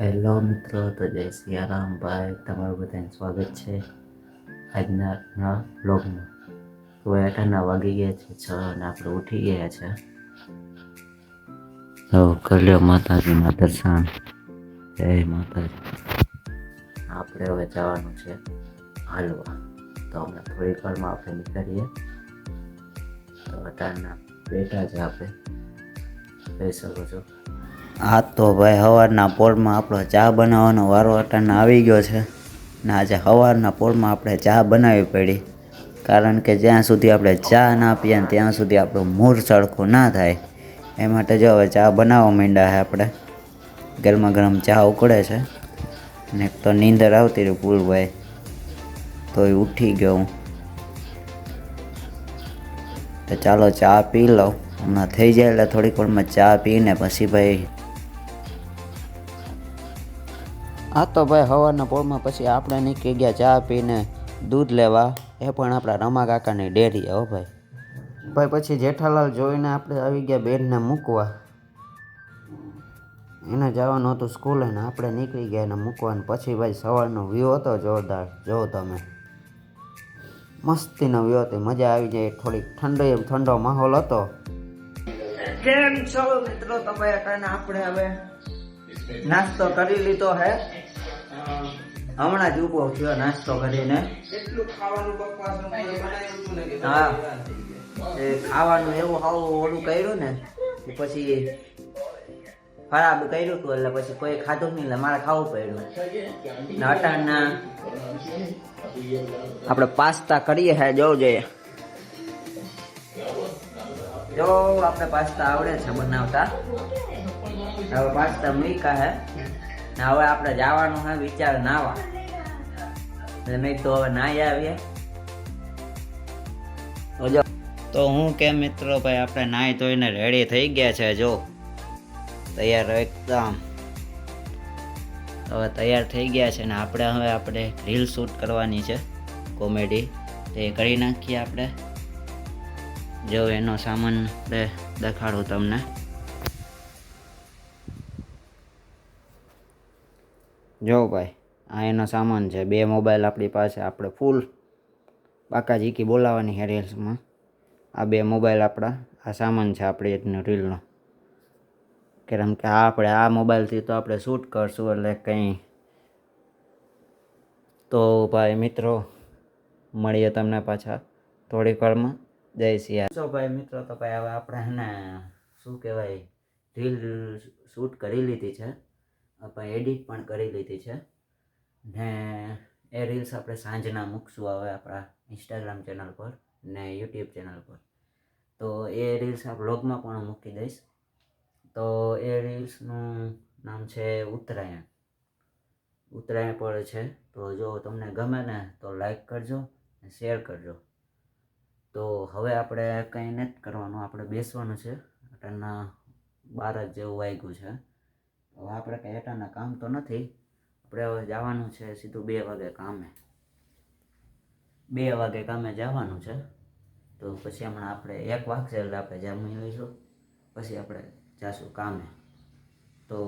Hello મિત્રો, તો જય સિયારામ ભાઈ. તમારું બધાને સ્વાગત છે આજના નવા બ્લોગમાં તો અઠારના વાગી ગયા છે, છ અને આપણે ઉઠી ગયા છે. તો કર્યો માતાજીના દર્શન. જય માતાજી. આપણે હવે જવાનું છે હાલવા. તો અમે થોડીક વારમાં આપણે નીકળીએ. તો અત્યારના બેઠા છે આપણે. કહી શકો છો. આ તો ભાઈ સવારના પોરમાં આપણો ચા બનાવવાનો વારો અટાણે આવી ગયો છે. ને આજે સવારના પોરમાં આપણે ચા બનાવવી પડી. કારણ કે જ્યાં સુધી આપણે ચા ના પીએ ત્યાં સુધી આપણું મૂળ સરખું ના થાય. એ માટે જો હવે ચા બનાવવા માંડ્યા છે આપણે. ગરમા ગરમ ચા ઉકળે છે. ને તો નીંદર આવતી રહી પૂરભાઈ તો એ ઉઠી ગયો હું. તો ચાલો ચા પી લઉં. હમણાં થઈ જાય એટલે થોડીક વારમાં ચા પીને પછી ભાઈ આ તો ભાઈ હવાના પોળમાં પછી આપણે નીકળી ગયા ચા પીને, દૂધ લેવા. એ પણ આપણા રમા કાકાની ડેરી હો ભાઈ. ભાઈ પછી જેઠાલાલ જોઈને આપણે આવી ગયા બેનને મૂકવા. એને જવાનું હતું સ્કૂલ અને આપણે નીકળી ગયા એને મૂકવાનું પછી ભાઈ સવારનો વ્યૂ હતો જોરદાર. જો તમે. મસ્તીનો વ્યૂ હતો, મજા આવી જાય. થોડીક ઠંડો એમ ઠંડો માહોલ હતો. કેમ છો મિત્રો? તમે આપણે હવે નાસ્તો કરી લીધો હે? હમણાં જ ઊભો થયો નાસ્તો કરીને. હા. એ ખાવાનું એવું હાવું ઓલું કર્યું ને પછી ખરાબ કર્યું હતું એટલે પછી કોઈ ખાધું નહીં એટલે મારે ખાવું પડ્યું. ને અટાણના આપણે પાસ્તા કરીએ હે જોવું જોઈએ. જો આપણે પાસ્તા આવડે છે બનાવતા. હવે પાસ્તા મૂકા હે. હવે આપણે જવાનું હે, વિચાર નાવા. નહીં તો હવે નાહી આવીએ. તો હું કે મિત્રો, ભાઈ, આપણે નાહી ધોઈને રેડી થઈ ગયા છે, જો. તૈયાર એકદમ. હવે તૈયાર થઈ ગયા છે ને આપણે હવે આપણે રીલ શૂટ કરવાની છે, કોમેડી. તે કરી નાખીએ આપણે. જો એનો સામાન આપણે દેખાડું તમને. જો ભાઈ, આ એનો સામાન છે. બે મોબાઈલ આપણી પાસે, આપણે ફૂલ બાકા જીકી બોલાવાની છે રીલ્સમાં આ બે મોબાઈલ આપણા, આ સામાન છે આપણી એનો રીલનો કેમ કે આ આપણે, આ મોબાઈલથી તો આપણે શૂટ કરશું એટલે કંઈ. તો ભાઈ મિત્રો, મળીએ તમને પાછા થોડીક વારમાં. જય સિયા તો ભાઈ મિત્રો, તો ભાઈ હવે આપણે એને શું કહેવાય રીલ શૂટ કરી લીધી છે. આપણે એડિટ પણ કરી લીધી છે. ને એ રીલ્સ આપણે સાંજના મૂકશું હવે આપણા ઇન્સ્ટાગ્રામ ચેનલ પર ને યુટ્યુબ ચેનલ પર. તો એ રીલ્સ આ બ્લોગમાં પણ મૂકી દઈશ. તો એ રીલ્સનું નામ છે ઉત્તરાયણ. ઉત્તરાયણ પર છે. તો જો તમને ગમે ને તો લાઈક કરજો ને શેર કરજો. તો હવે આપણે કંઈ નથી કરવાનું, આપણે બેસવાનું છે. અટાના બાર જ જેવું વાગ્યું છે. હવે આપણે કંઈ અટાના કામ તો નથી. આપણે હવે જવાનું છે સીધું બે વાગે કામે. બે વાગે કામે જવાનું છે. તો પછી હમણાં આપણે એક વાગશે એટલે આપણે જામી લઈશું. પછી આપણે જાશું કામે. તો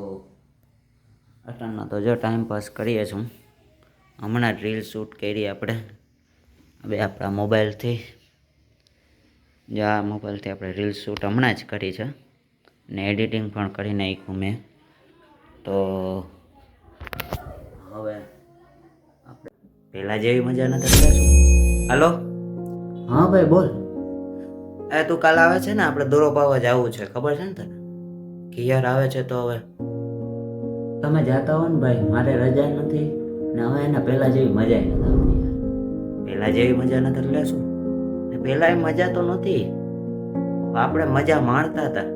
અટાણનો તો જો ટાઈમ પાસ કરીએ છું હમણાં જ રીલ શૂટ કરી આપણે. હવે આપણા મોબાઈલથી જો આ મોબાઈલથી આપણે રીલ શૂટ હમણાં જ કરી છે. ને એડિટિંગ પણ કરી નાખ્યું મેં. તો હવે આપણે પહેલાં જેવી મજા નથી કરશું હાલો? હા ભાઈ બોલ. એ તું કાલ આવે છે ને આપણે દોરો પાવા જવું છે ખબર છે ને તને? કિયાર આવે છે તો હવે. તમે જાતા હો ને ભાઈ મારે રજા નથી ને હવે એના પહેલાં જેવી મજા નથી આવતી. પહેલાં જેવી મજા નથી એટલે શું? ને પહેલાં એ મજા તો નથી આપણે મજા માણતા હતા.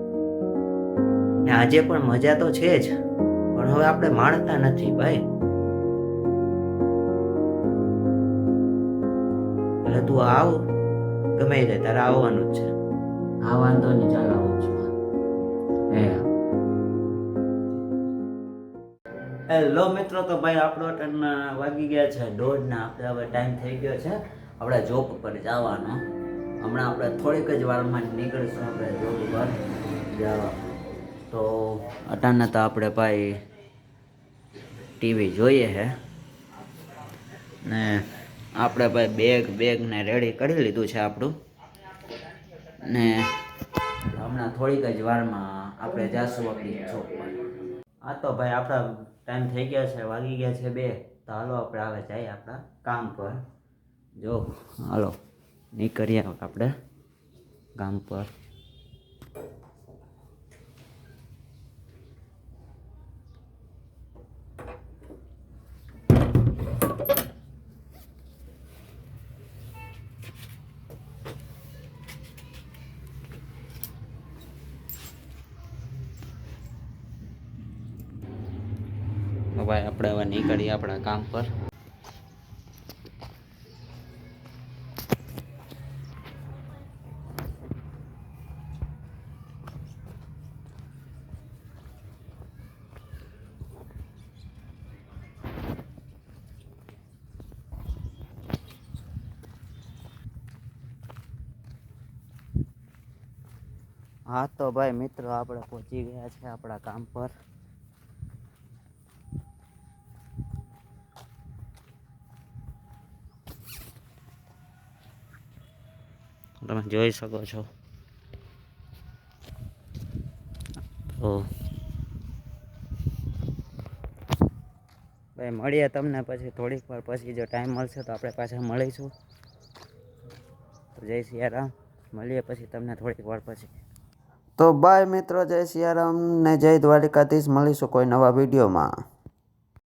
ને આજે પણ મજા તો છે જ. પણ હવે આપણે માણતા નથી ભાઈ. એટલે તું આવ ગમે તે તારે આવવાનું જ છે. હા વાંધો નહીં ચાલ આવું છું. હે હેલો મિત્રો તો ભાઈ આપણો ટર્ન વાગી ગયા છે દોઢના. આપણે હવે ટાઈમ થઈ ગયો છે. આપણે જોબ પર જવાનો. હમણાં આપણે થોડીક જ વારમાં નીકળીશું આપણે જોબ પર. જવા તો અટાણે તો આપણે ભાઈ ટીવી જોઈએ છે ને આપણે ભાઈ બેગ બેગને રેડી કરી લીધું છે આપણું. ને હમણાં થોડીક જ વારમાં આપણે જાશું આપણી ચોક આ તો ભાઈ આપણા ટાઈમ થઈ ગયા છે, વાગી ગયા છે બે. તો હાલો આપણે આવે જઈએ આપણા કામ પર. જો, હાલો, નીકળીએ આપણે કામ પર. ભાઈ આપણે હવે નીકળીએ આપણા કામ પર. હા તો ભાઈ મિત્રો, આપણે પહોંચી ગયા છે આપણા કામ પર. તમે જોઈ શકો છો. તો ભાઈ, મળીએ તમને પછી થોડીક વાર. પછી જો ટાઈમ મળશે તો આપણે પાછા મળીશું. તો જય સિયારામ. મળીએ પછી તમને થોડીક વાર પછી. તો બાય મિત્રો, જય સિયારામ ને જય દ્વારિકાધીશ. મળીશું કોઈ નવા વિડીયોમાં.